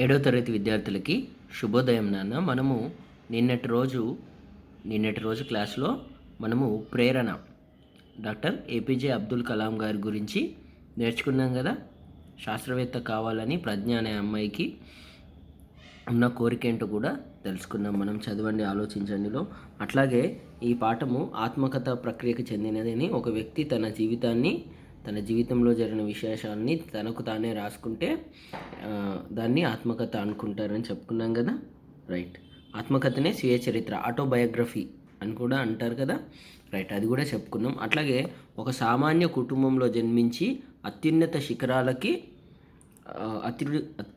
ఏడో తరగతి విద్యార్థులకి శుభోదయం నాన్న. మనము నిన్నటి రోజు నిన్నటి రోజు క్లాస్లో మనము ప్రేరణ డాక్టర్ ఏపీజే అబ్దుల్ కలాం గారి గురించి నేర్చుకున్నాం కదా. శాస్త్రవేత్త కావాలని ప్రజ్ఞ అనే అమ్మాయికి ఉన్న కోరిక ఏంటో కూడా తెలుసుకున్నాం. మనం చదవండి ఆలోచించండిలో అట్లాగే ఈ పాఠము ఆత్మకథ ప్రక్రియకు చెందినదని ఒక వ్యక్తి తన జీవితాన్ని తన జీవితంలో జరిగిన విశేషాన్ని తనకు తానే రాసుకుంటే దాన్ని ఆత్మకథ అనుకుంటారని చెప్పుకున్నాం కదా? రైట్. ఆత్మకథనే స్వీయ చరిత్ర ఆటోబయోగ్రఫీ అని కూడా అంటారు కదా? రైట్ అది కూడా చెప్పుకున్నాం. అట్లాగే ఒక సామాన్య కుటుంబంలో జన్మించి అత్యున్నత శిఖరాలకి అతి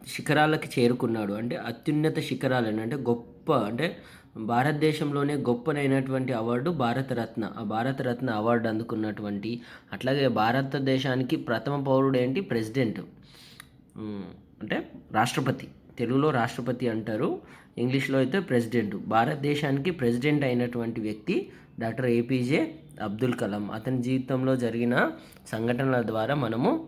శిఖరాలకి చేరుకున్నాడు. అంటే అత్యున్నత శిఖరాలని అంటే గొప్ప అంటే భారతదేశంలోనే గొప్పనైనటువంటి అవార్డు భారతరత్న. ఆ భారతరత్న అవార్డు అందుకున్నటువంటి అట్లాగే భారతదేశానికి ప్రథమ పౌరుడు ఏంటి ప్రెసిడెంట్ అంటే రాష్ట్రపతి. తెలుగులో రాష్ట్రపతి అంటారు. ఇంగ్లీష్లో అయితే ప్రెసిడెంట్. భారతదేశానికి ప్రెసిడెంట్ అయినటువంటి వ్యక్తి డాక్టర్ ఏపీజే అబ్దుల్ కలాం. అతని జీవితంలో జరిగిన సంఘటనల ద్వారా మనము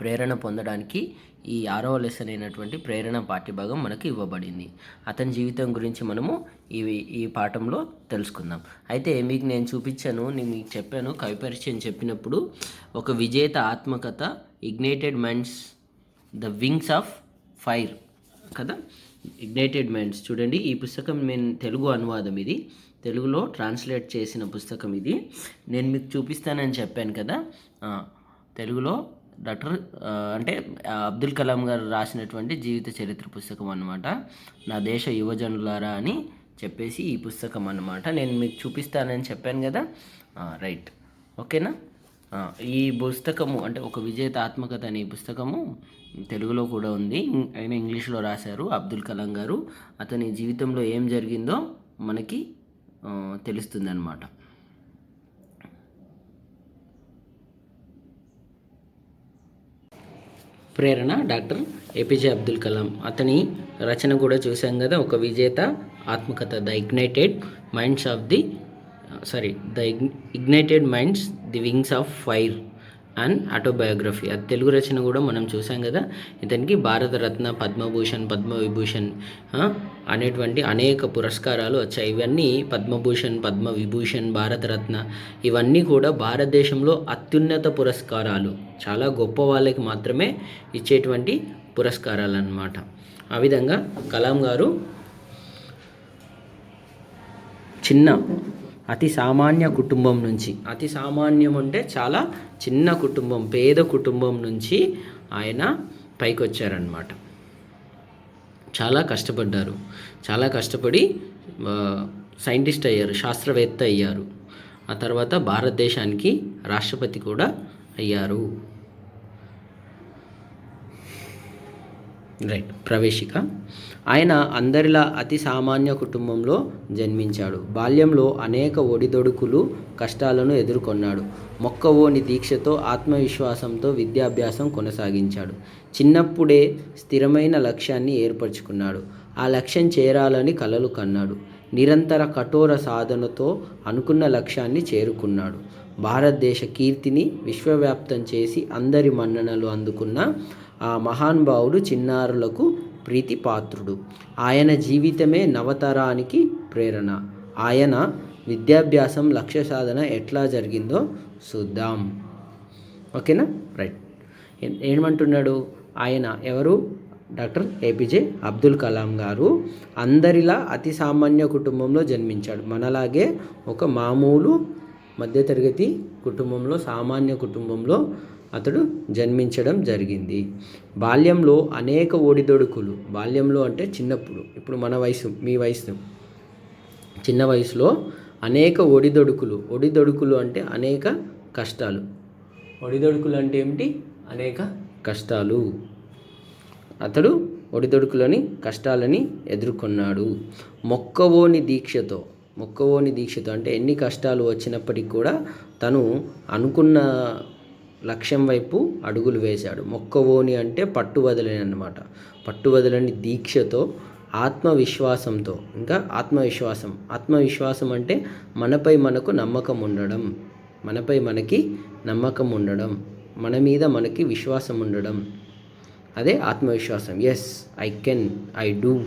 ప్రేరణ పొందడానికి ఈ ఆరవ లెసన్ అయినటువంటి ప్రేరణ పాఠ్యభాగం మనకు ఇవ్వబడింది. అతని జీవితం గురించి మనము ఈ ఈ పాఠంలో తెలుసుకుందాం. అయితే మీకు నేను చూపించాను నేను మీకు చెప్పాను కవి పరిచయం చెప్పినప్పుడు ఒక విజేత ఆత్మకథ ignited minds the wings of fire కదా? ఇగ్నైటెడ్ మైండ్స్ చూడండి ఈ పుస్తకం నేను తెలుగు అనువాదం ఇది. తెలుగులో ట్రాన్స్లేట్ చేసిన పుస్తకం ఇది. నేను మీకు చూపిస్తానని చెప్పాను కదా? తెలుగులో డాక్టర్ అంటే అబ్దుల్ కలాం గారు రాసినటువంటి జీవిత చరిత్ర పుస్తకం అన్నమాట. నా దేశ యువజనులారా అని చెప్పేసి ఈ పుస్తకం అన్నమాట. నేను మీకు చూపిస్తానని చెప్పాను కదా? రైట్. ఓకేనా? ఈ పుస్తకము అంటే ఒక విజేత ఆత్మకథ అనే పుస్తకము తెలుగులో కూడా ఉంది. ఆయన ఇంగ్లీష్లో రాశారు అబ్దుల్ కలాం గారు. అతని జీవితంలో ఏం జరిగిందో మనకి తెలుస్తుంది అనమాట ప్రేరణ డాక్టర్ ఏపీజే అబ్దుల్ కలాం. అతని రచన కూడా చూసాం కదా ఒక విజేత ఆత్మకథ the ignited minds of the sorry the ignited minds the wings of fire. And autobiography అది తెలుగు రచన కూడా మనం చూసాం కదా ఇతనికి భారతరత్న పద్మభూషణ్ పద్మవిభూషణ్ అనేటువంటి అనేక పురస్కారాలు వచ్చాయి. ఇవన్నీ పద్మభూషణ్ పద్మవిభూషణ్ భారతరత్న ఇవన్నీ కూడా భారతదేశంలో అత్యున్నత పురస్కారాలు. చాలా గొప్ప వాళ్ళకి మాత్రమే ఇచ్చేటువంటి పురస్కారాలు అన్నమాట ఆ విధంగా కలాం గారు చిన్న అతి సామాన్య కుటుంబం నుంచి. అతి సామాన్యం అంటే చాలా చిన్న కుటుంబం పేద కుటుంబం నుంచి ఆయన పైకి వచ్చారనమాట చాలా కష్టపడ్డారు. చాలా కష్టపడి సైంటిస్ట్ అయ్యారు శాస్త్రవేత్త అయ్యారు. ఆ తర్వాత భారతదేశానికి రాష్ట్రపతి కూడా అయ్యారు. రైట్ ప్రవేశిక. ఆయన అందరిలా అతి సామాన్య కుటుంబంలో జన్మించాడు. బాల్యంలో అనేక ఒడిదొడుకులు కష్టాలను ఎదుర్కొన్నాడు. మొక్కవోని దీక్షతో ఆత్మవిశ్వాసంతో విద్యాభ్యాసం కొనసాగించాడు. చిన్నప్పుడే స్థిరమైన లక్ష్యాన్ని ఏర్పరచుకున్నాడు. ఆ లక్ష్యం చేరాలని కలలు కన్నాడు. నిరంతర కఠోర సాధనతో అనుకున్న లక్ష్యాన్ని చేరుకున్నాడు. భారతదేశ కీర్తిని విశ్వవ్యాప్తం చేసి అందరి మన్ననలు అందుకున్న ఆ మహానుభావుడు చిన్నారులకు ప్రీతిపాత్రుడు. ఆయన జీవితమే నవతరానికి ప్రేరణ. ఆయన విద్యాభ్యాసం లక్ష్య సాధన ఎట్లా జరిగిందో చూద్దాం. ఓకేనా? రైట్. ఏమంటున్నాడు? ఆయన ఎవరు? డాక్టర్ ఏపీజే అబ్దుల్ కలాం గారు. అందరిలా అతి సామాన్య కుటుంబంలో జన్మించాడు. మనలాగే ఒక మామూలు మధ్యతరగతి కుటుంబంలో సామాన్య కుటుంబంలో అతడు జన్మించడం జరిగింది. బాల్యంలో అనేక ఒడిదొడుకులు బాల్యంలో అంటే చిన్నప్పుడు. ఇప్పుడు మన వయసు మీ వయసు. చిన్న వయసులో అనేక ఒడిదొడుకులు ఒడిదొడుకులు అంటే అనేక కష్టాలు. ఒడిదొడుకులు అంటే ఏమిటి? అనేక కష్టాలు. అతడు ఒడిదొడుకులని కష్టాలని ఎదుర్కొన్నాడు. మొక్కవోని దీక్షతో మొక్కవోని దీక్షతో. అంటే ఎన్ని కష్టాలు వచ్చినప్పటికీ కూడా తను అనుకున్న లక్ష్యం వైపు అడుగులు వేశాడు. మొక్కవోని అంటే పట్టువదలని అన్నమాట పట్టువదలని దీక్షతో ఆత్మవిశ్వాసంతో ఇంకా ఆత్మవిశ్వాసం. ఆత్మవిశ్వాసం అంటే మనపై మనకు నమ్మకం ఉండడం. మనపై మనకి నమ్మకం ఉండడం. మన మీద మనకి విశ్వాసం ఉండడం. అదే ఆత్మవిశ్వాసం. Yes I can I do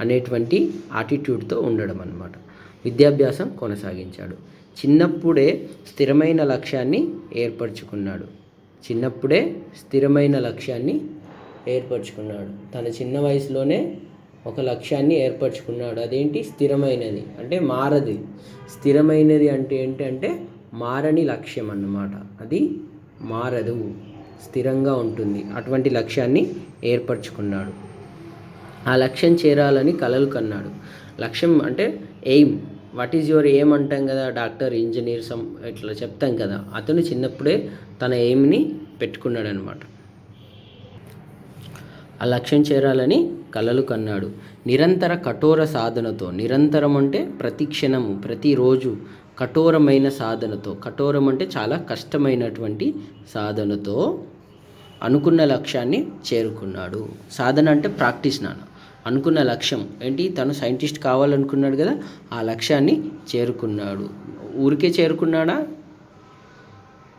అనేటువంటి ఆటిట్యూడ్తో ఉండడం అన్నమాట విద్యాభ్యాసం కొనసాగించాడు. చిన్నప్పుడే స్థిరమైన లక్ష్యాన్ని ఏర్పరచుకున్నాడు. చిన్నప్పుడే స్థిరమైన లక్ష్యాన్ని ఏర్పరచుకున్నాడు. తన చిన్న వయసులోనే ఒక లక్ష్యాన్ని ఏర్పరచుకున్నాడు. అదేంటి? స్థిరమైనది. అంటే మారది. స్థిరమైనది అంటే ఏంటంటే మారని లక్ష్యం అన్నమాట. అది మారదు. స్థిరంగా ఉంటుంది. అటువంటి లక్ష్యాన్ని ఏర్పరచుకున్నాడు. ఆ లక్ష్యం చేరాలని కలలు కన్నాడు. లక్ష్యం అంటే ఎయిమ్. వాట్ ఈజ్ యువర్ ఏమ్ అంటాం కదా డాక్టర్ ఇంజనీర్ సమ్ ఇట్లా చెప్తాం కదా. అతను చిన్నప్పుడే తన ఎయిమ్ని పెట్టుకున్నాడు అనమాట ఆ లక్ష్యం చేరాలని కలలు కన్నాడు. నిరంతర కఠోర సాధనతో నిరంతరం అంటే ప్రతి క్షణము ప్రతిరోజు కఠోరమైన సాధనతో కఠోరం అంటే చాలా కష్టమైనటువంటి సాధనతో అనుకున్న లక్ష్యాన్ని చేరుకున్నాడు. సాధన అంటే ప్రాక్టీస్ నాన్న. అనుకున్న లక్ష్యం. ఏంటి? తను సైంటిస్ట్ కావాలనుకున్నాడు కదా ఆ లక్ష్యాన్ని చేరుకున్నాడు. ఊరికే చేరుకున్నాడా?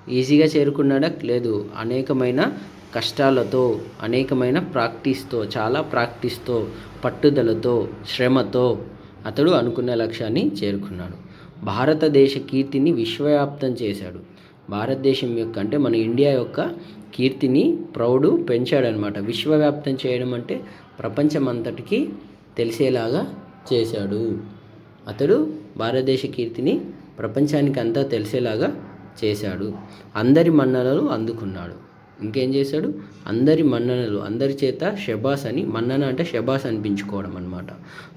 ఈజీగా చేరుకున్నాడా? లేదు. అనేకమైన కష్టాలతో అనేకమైన ప్రాక్టీస్తో చాలా ప్రాక్టీస్తో పట్టుదలతో శ్రమతో అతడు అనుకున్న లక్ష్యాన్ని చేరుకున్నాడు. భారతదేశ కీర్తిని విశ్వవ్యాప్తం చేశాడు. భారతదేశం యొక్క అంటే మన ఇండియా యొక్క కీర్తిని ప్రౌడ్ పెంచాడనమాట విశ్వవ్యాప్తం చేయడం అంటే ప్రపంచం అంతటికి తెలిసేలాగా చేశాడు. అతడు భారతదేశ కీర్తిని ప్రపంచానికి అంతా తెలిసేలాగా చేశాడు. అందరి మన్ననలు అందుకున్నాడు. ఇంకేం చేశాడు? అందరి మన్ననలు అందరి చేత షబాస్ అని మన్నన అంటే షబాస్ అనిపించుకోవడం అనమాట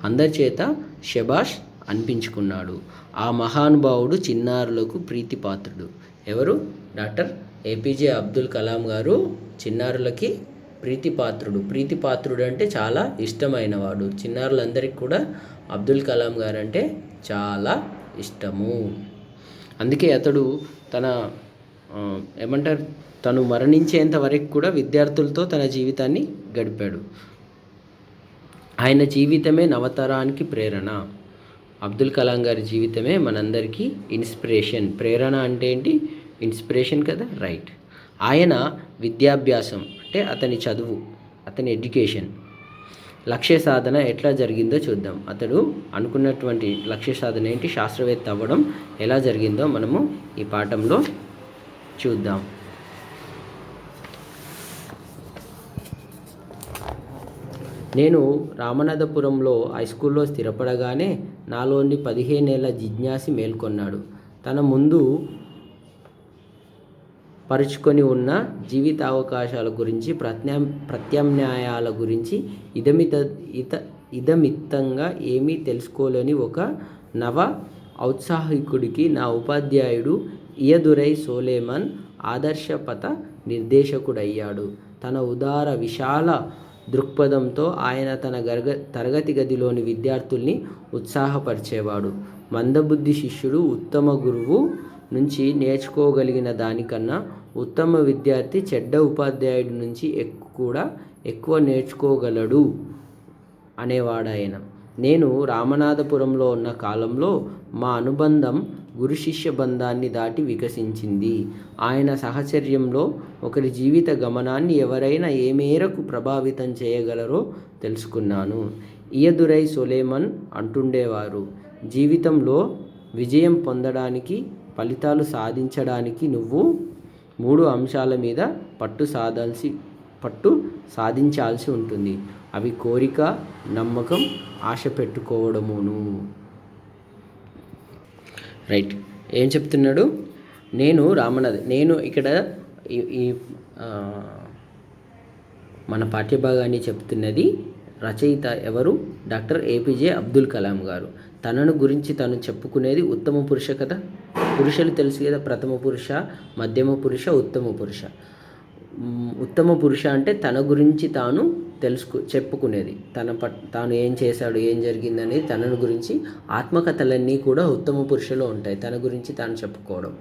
అందరి చేత షబాష్ అనిపించుకున్నాడు. ఆ మహానుభావుడు చిన్నారులకు ప్రీతిపాత్రుడు. ఎవరు? డాక్టర్ ఏపీజే అబ్దుల్ కలాం గారు చిన్నారులకి ప్రీతిపాత్రుడు. ప్రీతిపాత్రుడు అంటే చాలా ఇష్టమైనవాడు. చిన్నారులందరికీ కూడా అబ్దుల్ కలాం గారు అంటే చాలా ఇష్టము. అందుకే అతడు తన ఏమంటారు? తను మరణించేంత వరకు కూడా విద్యార్థులతో తన జీవితాన్ని గడిపాడు. ఆయన జీవితమే నవతరానికి ప్రేరణ. అబ్దుల్ కలాం గారి జీవితమే మనందరికీ ఇన్స్పిరేషన్. ప్రేరణ అంటే ఏంటి? ఇన్స్పిరేషన్ కదా? రైట్. ఆయన విద్యాభ్యాసం. అంటే అతని చదువు అతని ఎడ్యుకేషన్. లక్ష్య సాధన ఎట్లా జరిగిందో చూద్దాం. అతడు అనుకున్నటువంటి లక్ష్య సాధన ఏంటి? శాస్త్రవేత్త అవ్వడం ఎలా జరిగిందో మనము ఈ పాఠంలో చూద్దాం. నేను రామనాథపురంలో హై స్కూల్లో స్థిరపడగానే నాలోని పదిహేనేళ్ళ జిజ్ఞాసి మేల్కొన్నాడు. తన ముందు పరుచుకొని ఉన్న జీవిత అవకాశాల గురించి ప్రత్యా ప్రత్యామ్నాయాల గురించి ఇదమిత ఇత ఇదమిత్తంగా ఏమీ తెలుసుకోలేని ఒక నవ ఔత్సాహికుడికి నా ఉపాధ్యాయుడు ఇయదురై సోలేమన్ ఆదర్శపథ నిర్దేశకుడయ్యాడు. తన ఉదార విశాల దృక్పథంతో ఆయన తన గర్గ తరగతి గదిలోని విద్యార్థుల్ని ఉత్సాహపరిచేవాడు. మందబుద్ధి శిష్యుడు ఉత్తమ గురువు నుంచి నేర్చుకోగలిగిన దానికన్నా ఉత్తమ విద్యార్థి చెడ్డ ఉపాధ్యాయుడి నుంచి ఎక్కువ కూడా ఎక్కువ నేర్చుకోగలడు అనేవాడాయన. నేను రామనాథపురంలో ఉన్న కాలంలో మా అనుబంధం గురు శిష్య బంధాన్ని దాటి వికసించింది. ఆయన సహచర్యంలో ఒకరి జీవిత గమనాన్ని ఎవరైనా ఏ మేరకు ప్రభావితం చేయగలరో తెలుసుకున్నాను. ఇయదురై సొలేమన్ అంటుండేవారు జీవితంలో విజయం పొందడానికి ఫలితాలు సాధించడానికి నువ్వు మూడు అంశాల మీద పట్టు సాధాల్సి పట్టు సాధించాల్సి ఉంటుంది. అవి కోరిక నమ్మకం ఆశ పెట్టుకోవడమును. రైట్. ఏం చెప్తున్నాడు? నేను రామనాథ్ నేను ఇక్కడ ఈ మన పాఠ్యభాగాన్ని చెప్తున్నది రచయిత ఎవరు? డాక్టర్ ఏపీజే అబ్దుల్ కలాం గారు. తనను గురించి తను చెప్పుకునేది ఉత్తమ పురుష కదా పురుషులు తెలుసు కదా ప్రథమ పురుష మధ్యమ పురుష ఉత్తమ పురుష. ఉత్తమ పురుష అంటే తన గురించి తాను తెలుసుకు చెప్పుకునేది. తన పట్ తాను ఏం చేశాడు ఏం జరిగిందనేది తనను గురించి ఆత్మకథలన్నీ కూడా ఉత్తమ పురుషలో ఉంటాయి. తన గురించి తాను చెప్పుకోవడం.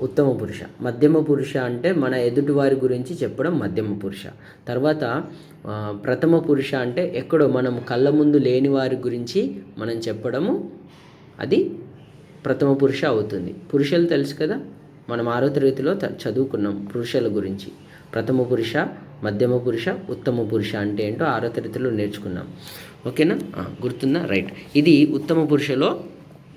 ఉత్తమ పురుష. మధ్యమ పురుష అంటే మన ఎదుటివారి గురించి చెప్పడం మధ్యమ పురుష. తర్వాత ప్రథమ పురుష అంటే ఎక్కడో మనం కళ్ళ ముందు లేని వారి గురించి మనం చెప్పడము అది ప్రథమ పురుష అవుతుంది. పురుషులు తెలుసు కదా? మనం ఆరో తరగతిలో చదువుకున్నాం పురుషుల గురించి. ప్రథమ పురుష మధ్యమ పురుష ఉత్తమ పురుష అంటే ఏంటో ఆరో తరగతిలో నేర్చుకున్నాం. ఓకేనా? గుర్తుందా? రైట్. ఇది ఉత్తమ పురుషలో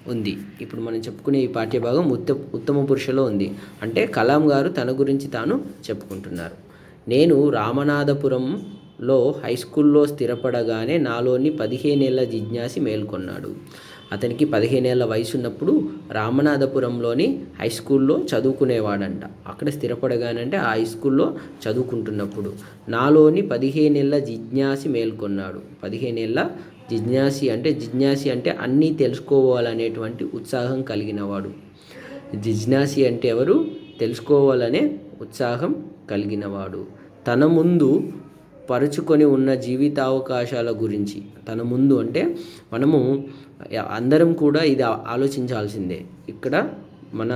ఉంది. ఇప్పుడు మనం చెప్పుకునే ఈ పాఠ్యభాగం ఉత్త ఉత్తమ పురుషలో ఉంది. అంటే కలాం గారు తన గురించి తాను చెప్పుకుంటున్నారు. నేను రామనాథపురంలో హై స్కూల్లో స్థిరపడగానే నాలోని పదిహేనేళ్ళ జిజ్ఞాసి మేల్కొన్నాడు. అతనికి పదిహేనేళ్ళ వయసు ఉన్నప్పుడు రామనాథపురంలోని హై స్కూల్లో చదువుకునేవాడంట. అక్కడ స్థిరపడగానంటే ఆ హై స్కూల్లో చదువుకుంటున్నప్పుడు నాలోని పదిహేనేళ్ళ జిజ్ఞాసి మేల్కొన్నాడు. పదిహేనేళ్ళ జిజ్ఞాసి అంటే జిజ్ఞాసి అంటే అన్నీ తెలుసుకోవాలనేటువంటి ఉత్సాహం కలిగినవాడు జిజ్ఞాసి అంటే ఎవరు? తెలుసుకోవాలనే ఉత్సాహం కలిగినవాడు తన ముందు పరుచుకొని ఉన్న జీవితావకాశాల గురించి. తన ముందు అంటే మనము అందరం కూడా ఇది ఆలోచించాల్సిందే. ఇక్కడ మన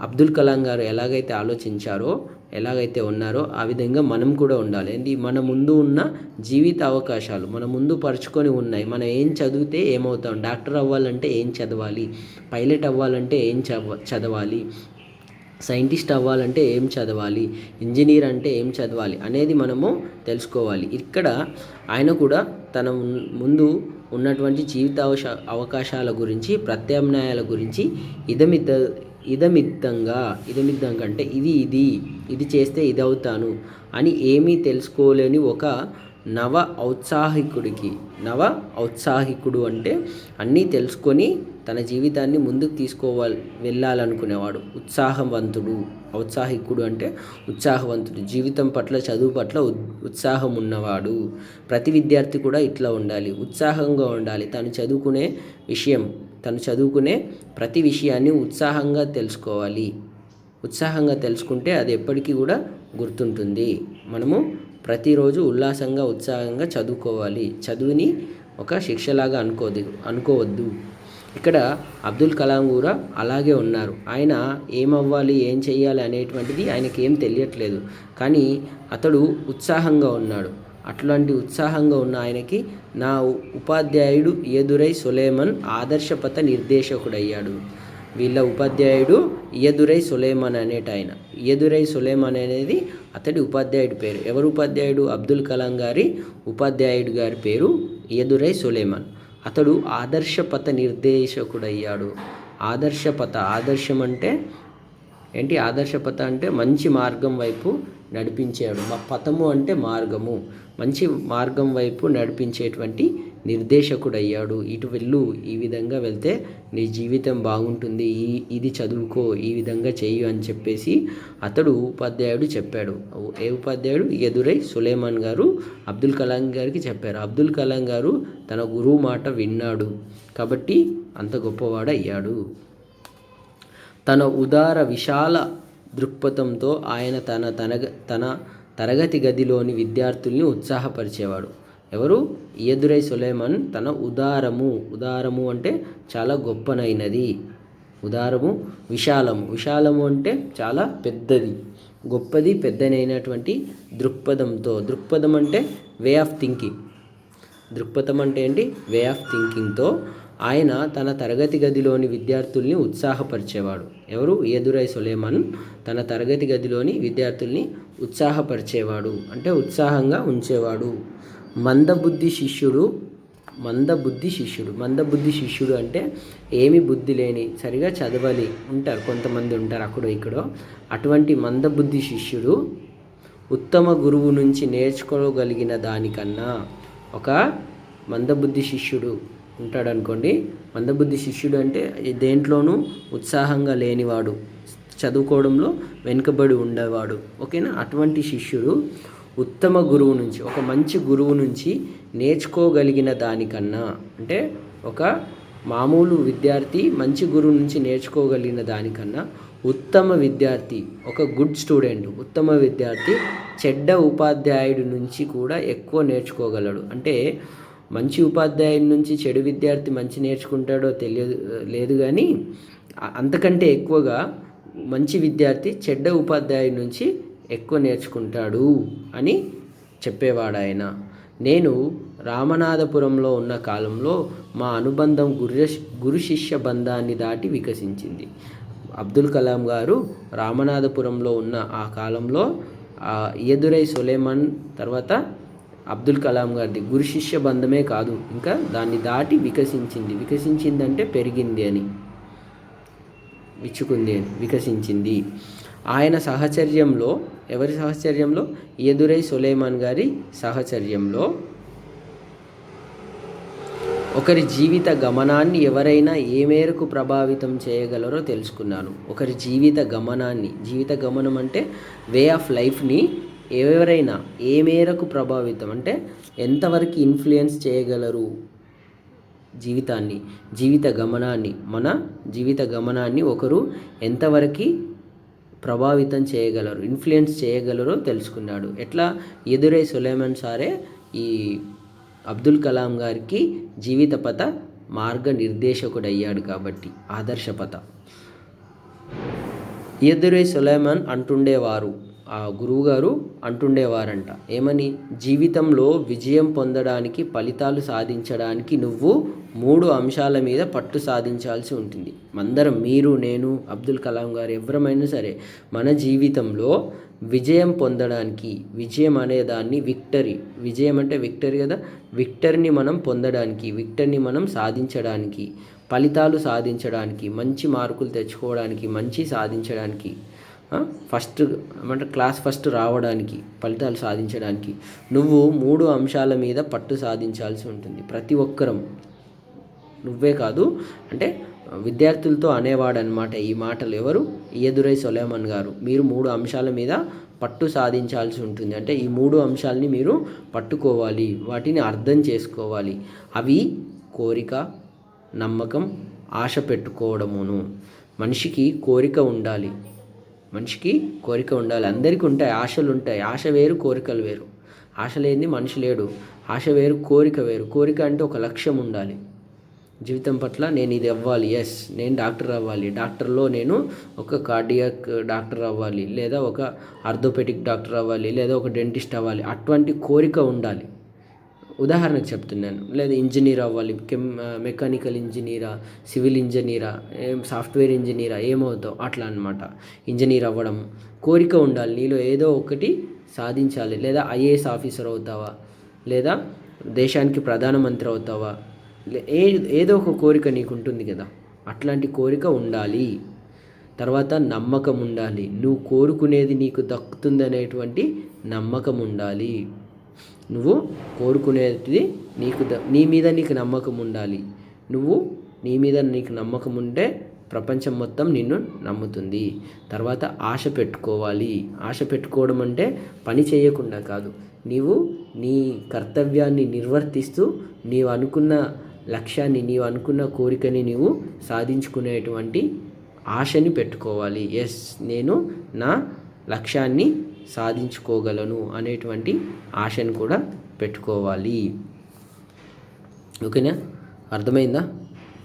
అబ్దుల్ కలాం గారు ఎలాగైతే ఆలోచించారో ఎలాగైతే ఉన్నారో ఆ విధంగా మనం కూడా ఉండాలి. ఏంటి? మన ముందు ఉన్న జీవిత అవకాశాలు మన ముందు పరుచుకొని ఉన్నాయి. మనం ఏం చదివితే ఏమవుతాం? డాక్టర్ అవ్వాలంటే ఏం చదవాలి? పైలట్ అవ్వాలంటే ఏం చదవ చదవాలి? సైంటిస్ట్ అవ్వాలంటే ఏం చదవాలి? ఇంజనీర్ అంటే ఏం చదవాలి? అనేది మనము తెలుసుకోవాలి. ఇక్కడ ఆయన కూడా తన ముం- ముందు ఉన్నటువంటి జీవిత అవశ అవకాశాల గురించి ప్రత్యామ్నాయాల గురించి ఇదమిత ఇదమిద్దంగా ఇదమిద్దంగా అంటే ఇది ఇది ఇది చేస్తే ఇది అవుతాను అని ఏమీ తెలుసుకోలేని ఒక నవ ఔత్సాహికుడికి. నవ ఔత్సాహికుడు అంటే అన్నీ తెలుసుకొని తన జీవితాన్ని ముందుకు తీసుకోవాలి వెళ్ళాలనుకునేవాడు. ఉత్సాహవంతుడు ఔత్సాహికుడు అంటే ఉత్సాహవంతుడు. జీవితం పట్ల చదువు పట్ల ఉత్సాహం ఉన్నవాడు ప్రతి విద్యార్థి కూడా ఇట్లా ఉండాలి. ఉత్సాహంగా ఉండాలి. తను చదువుకునే విషయం తను చదువుకునే ప్రతి విషయాన్ని ఉత్సాహంగా తెలుసుకోవాలి. ఉత్సాహంగా తెలుసుకుంటే అది ఎప్పటికీ కూడా గుర్తుంటుంది. మనము ప్రతిరోజు ఉల్లాసంగా ఉత్సాహంగా చదువుకోవాలి. చదువుని ఒక శిక్షలాగా అనుకోదు అనుకోవద్దు. ఇక్కడ అబ్దుల్ కలాం కూడా అలాగే ఉన్నారు. ఆయన ఏమవ్వాలి ఏం చేయాలి అనేటువంటిది ఆయనకి ఏం తెలియట్లేదు. కానీ అతడు ఉత్సాహంగా ఉన్నాడు. అట్లాంటి ఉత్సాహంగా ఉన్న ఆయనకి నా ఉపాధ్యాయుడు ఎదురై సులేమన్ ఆదర్శపథ నిర్దేశకుడయ్యాడు. వీళ్ళ ఉపాధ్యాయుడు యదురై సులేమన్ అనేట ఆయన. ఇయదురై సులేమాన్ అనేది అతడి ఉపాధ్యాయుడి పేరు. ఎవరు ఉపాధ్యాయుడు? అబ్దుల్ కలాం గారి ఉపాధ్యాయుడు గారి పేరు ఎదురై సులేమన్. అతడు ఆదర్శపథ నిర్దేశకుడయ్యాడు. ఆదర్శపథ ఆదర్శం అంటే ఏంటి? ఆదర్శపథ అంటే మంచి మార్గం వైపు నడిపించాడు మా పథము అంటే మార్గము. మంచి మార్గం వైపు నడిపించేటువంటి నిర్దేశకుడు అయ్యాడు ఇటు వెళ్ళు ఈ విధంగా వెళ్తే నీ జీవితం బాగుంటుంది. ఈ ఇది చదువుకో ఈ విధంగా చెయ్యు అని చెప్పేసి అతడు ఉపాధ్యాయుడు చెప్పాడు. ఏ ఉపాధ్యాయుడు? ఎదురై సులేమాన్ గారు అబ్దుల్ కలాం గారికి చెప్పారు. అబ్దుల్ కలాం గారు తన గురువు మాట విన్నాడు. కాబట్టి అంత గొప్పవాడు అయ్యాడు తన ఉదార విశాల దృక్పథంతో ఆయన తన తన తన తరగతి గదిలోని విద్యార్థుల్ని ఉత్సాహపరిచేవాడు. ఎవరు? ఎదురై సులేమన్ తన ఉదారము. ఉదారము అంటే చాలా గొప్పనైనది. ఉదారము విశాలము. విశాలము అంటే చాలా పెద్దది. గొప్పది పెద్దనైనటువంటి దృక్పథంతో. దృక్పథం అంటే వే ఆఫ్ థింకింగ్. దృక్పథం అంటే ఏంటి? వే ఆఫ్ థింకింగ్తో ఆయన తన తరగతి గదిలోని విద్యార్థుల్ని ఉత్సాహపరిచేవాడు. ఎవరు? ఎదురై సులేమాన్ తన తరగతి గదిలోని విద్యార్థుల్ని ఉత్సాహపరిచేవాడు. అంటే ఉత్సాహంగా ఉంచేవాడు. మందబుద్ధి శిష్యుడు మందబుద్ధి శిష్యుడు. మందబుద్ధి శిష్యుడు అంటే ఏమి బుద్ధి లేని సరిగా చదవాలి ఉంటారు కొంతమంది ఉంటారు అక్కడో ఇక్కడో. అటువంటి మందబుద్ధి శిష్యుడు ఉత్తమ గురువు నుంచి నేర్చుకోగలిగిన దానికన్నా ఒక మందబుద్ధి శిష్యుడు ఉంటాడు అనుకోండి మందబుద్ధి శిష్యుడు అంటే దేంట్లోనూ ఉత్సాహంగా లేనివాడు చదువుకోవడంలో వెనుకబడి ఉండేవాడు. ఓకేనా? అటువంటి శిష్యుడు ఉత్తమ గురువు నుంచి ఒక మంచి గురువు నుంచి నేర్చుకోగలిగిన దానికన్నా అంటే ఒక మామూలు విద్యార్థి మంచి గురువు నుంచి నేర్చుకోగలిగిన దానికన్నా ఉత్తమ విద్యార్థి ఒక గుడ్ స్టూడెంట్ ఉత్తమ విద్యార్థి చెడ్డ ఉపాధ్యాయుడి నుంచి కూడా ఎక్కువ నేర్చుకోగలడు. అంటే మంచి ఉపాధ్యాయుడి నుంచి చెడు విద్యార్థి మంచి నేర్చుకుంటాడో తెలియదు లేదు కానీ అంతకంటే ఎక్కువగా మంచి విద్యార్థి చెడ్డ ఉపాధ్యాయుని నుంచి ఎక్కువ నేర్చుకుంటాడు అని చెప్పేవాడు ఆయన నేను రామనాథపురంలో ఉన్న కాలంలో మా అనుబంధం గురు గురు శిష్య బంధాన్ని దాటి వికసించింది. అబ్దుల్ కలాం గారు రామనాథపురంలో ఉన్న ఆ కాలంలో ఎదురై సులేమన్ తర్వాత అబ్దుల్ కలాం గారిది గురు శిష్య బంధమే కాదు. ఇంకా దాన్ని దాటి వికసించింది. వికసించిందంటే పెరిగింది అని. విచ్చుకుంది అని. వికసించింది. ఆయన సహచర్యంలో ఎవరి సహచర్యంలో? ఎదురై సులేమాన్ గారి సహచర్యంలో. ఒకరి జీవిత గమనాన్ని ఎవరైనా ఏ మేరకు ప్రభావితం చేయగలరో తెలుసుకున్నాను. ఒకరి జీవిత గమనాన్ని. జీవిత గమనం అంటే వే ఆఫ్ లైఫ్ని ఎవరైనా ఏ మేరకు ప్రభావితం? అంటే ఎంతవరకు ఇన్ఫ్లుయెన్స్ చేయగలరు? జీవితాన్ని జీవిత గమనాన్ని మన జీవిత గమనాన్ని ఒకరు ఎంతవరకు ప్రభావితం చేయగలరు ఇన్ఫ్లుయెన్స్ చేయగలరో తెలుసుకున్నాడు. ఎట్లా? ఎదురై సులేమన్ సారే ఈ అబ్దుల్ కలాం గారికి జీవిత పథ మార్గ నిర్దేశకుడు అయ్యాడు కాబట్టి ఆదర్శపథ ఎదురై సులేమన్ అంటుండేవారు ఆ గురువుగారు అంటుండేవారంట. ఏమని? జీవితంలో విజయం పొందడానికి ఫలితాలు సాధించడానికి నువ్వు మూడు అంశాల మీద పట్టు సాధించాల్సి ఉంటుంది. అందరం మీరు నేను అబ్దుల్ కలాం గారు ఎవరమైనా సరే మన జీవితంలో విజయం పొందడానికి విజయం అనే దాన్ని విక్టరీ విజయం అంటే విక్టరీ కదా? విక్టర్ని మనం పొందడానికి విక్టర్ని మనం సాధించడానికి ఫలితాలు సాధించడానికి మంచి మార్కులు తెచ్చుకోవడానికి మంచి సాధించడానికి ఫస్ట్ ఏమంటే క్లాస్ ఫస్ట్ రావడానికి ఫలితాలు సాధించడానికి నువ్వు మూడు అంశాల మీద పట్టు సాధించాల్సి ఉంటుంది. ప్రతి ఒక్కరం. నువ్వే కాదు అంటే విద్యార్థులతో అనేవాడు అనమాట ఈ మాటలు ఎవరు? ఎదురై సొలేమన్ గారు. మీరు మూడు అంశాల మీద పట్టు సాధించాల్సి ఉంటుంది. అంటే ఈ మూడు అంశాలని మీరు పట్టుకోవాలి. వాటిని అర్థం చేసుకోవాలి. అవి కోరిక నమ్మకం ఆశ పెట్టుకోవడమును. మనిషికి కోరిక ఉండాలి. మనిషికి కోరిక ఉండాలి. అందరికీ ఉంటాయి. ఆశలు ఉంటాయి. ఆశ వేరు కోరికలు వేరు. ఆశ లేని మనిషి లేడు. ఆశ వేరు కోరిక వేరు. కోరిక అంటే ఒక లక్ష్యం ఉండాలి. జీవితం పట్ల నేను ఇది అవ్వాలి. ఎస్ నేను డాక్టర్ అవ్వాలి. డాక్టర్లో నేను ఒక కార్డియాక్ డాక్టర్ అవ్వాలి. లేదా ఒక ఆర్థోపెటిక్ డాక్టర్ అవ్వాలి. లేదా ఒక డెంటిస్ట్ అవ్వాలి. అటువంటి కోరిక ఉండాలి. ఉదాహరణకు చెప్తున్నాను. లేదా ఇంజనీర్ అవ్వాలి కెమ్ మెకానికల్ ఇంజనీరా సివిల్ ఇంజనీరా ఏం సాఫ్ట్వేర్ ఇంజనీరా ఏమవుతావు? అట్లా అనమాట ఇంజనీర్ అవ్వడం. కోరిక ఉండాలి. నీలో ఏదో ఒకటి సాధించాలి. లేదా ఐఏఎస్ ఆఫీసర్ అవుతావా? లేదా దేశానికి ప్రధానమంత్రి అవుతావా? ఏ ఏదో ఒక కోరిక నీకు ఉంటుంది కదా. అట్లాంటి కోరిక ఉండాలి. తర్వాత నమ్మకం ఉండాలి. నువ్వు కోరుకునేది నీకు దక్కుతుందనేటువంటి నమ్మకం ఉండాలి. నువ్వు కోరుకునేది నీకు నీ మీద నీకు నమ్మకం ఉండాలి. నువ్వు నీ మీద నీకు నమ్మకం ఉంటే ప్రపంచం మొత్తం నిన్ను నమ్ముతుంది. తర్వాత ఆశ పెట్టుకోవాలి. ఆశ పెట్టుకోవడం అంటే పని చేయకుండా కాదు. నీవు నీ కర్తవ్యాన్ని నిర్వర్తిస్తూ నీవు అనుకున్న లక్ష్యాన్ని నీవు అనుకున్న కోరికని నీవు సాధించుకునేటువంటి ఆశని పెట్టుకోవాలి. ఎస్ నేను నా లక్ష్యాన్ని సాధించుకోగలను అనేటువంటి ఆశను కూడా పెట్టుకోవాలి. ఓకేనా? అర్థమైందా?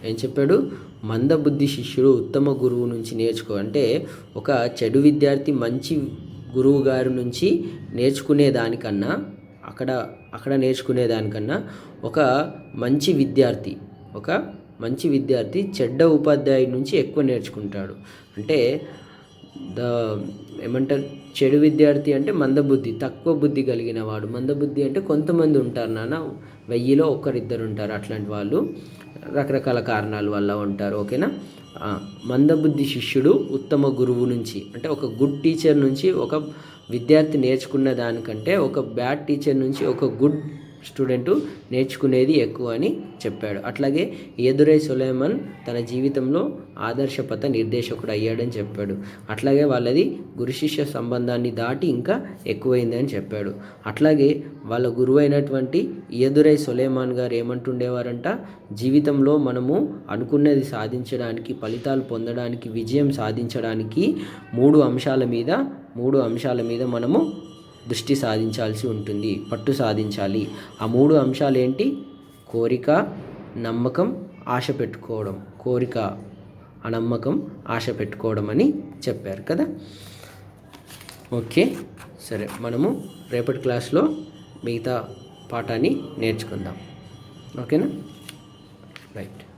ఏం చెప్పాడు? మందబుద్ధి శిష్యుడు ఉత్తమ గురువు నుంచి నేర్చుకో అంటే ఒక చెడు విద్యార్థి మంచి గురువు గారి నుంచి నేర్చుకునే దానికన్నా అక్కడ అక్కడ నేర్చుకునే దానికన్నా ఒక మంచి విద్యార్థి ఒక మంచి విద్యార్థి చెడ్డ ఉపాధ్యాయుడి నుంచి ఎక్కువ నేర్చుకుంటాడు. అంటే ద ఏమంటారు? చెడు విద్యార్థి అంటే మందబుద్ధి తక్కువ బుద్ధి కలిగిన వాడు. మందబుద్ధి అంటే కొంతమంది ఉంటారు నాన్న వెయ్యిలో ఒకరిద్దరు ఉంటారు అట్లాంటి వాళ్ళు. రకరకాల కారణాల వల్ల ఉంటారు ఓకేనా? మందబుద్ధి శిష్యుడు ఉత్తమ గురువు నుంచి అంటే ఒక గుడ్ టీచర్ నుంచి ఒక విద్యార్థి నేర్చుకున్న దానికంటే ఒక బ్యాడ్ టీచర్ నుంచి ఒక గుడ్ స్టూడెంటు నేర్చుకునేది ఎక్కువ అని చెప్పాడు. అట్లాగే ఎదురై సులేమన్ తన జీవితంలో ఆదర్శపథ నిర్దేశకుడు అయ్యాడని చెప్పాడు. అట్లాగే వాళ్ళది గురు శిష్య సంబంధాన్ని దాటి ఇంకా ఎక్కువైందని చెప్పాడు. అట్లాగే వాళ్ళ గురువు అయినటువంటి ఎదురై సులేమాన్ గారు ఏమంటుండేవారంట? జీవితంలో మనము అనుకున్నది సాధించడానికి ఫలితాలు పొందడానికి విజయం సాధించడానికి మూడు అంశాల మీద మూడు అంశాల మీద మనము దృష్టి సాధించాల్సి ఉంటుంది పట్టు సాధించాలి. ఆ మూడు అంశాలు ఏంటి కోరిక నమ్మకం ఆశ పెట్టుకోవడం. కోరిక ఆ నమ్మకం ఆశ పెట్టుకోవడం అని చెప్పారు కదా? ఓకే సరే మనము రేపటి క్లాస్లో మిగతా పాఠాన్ని నేర్చుకుందాం. ఓకేనా? రైట్.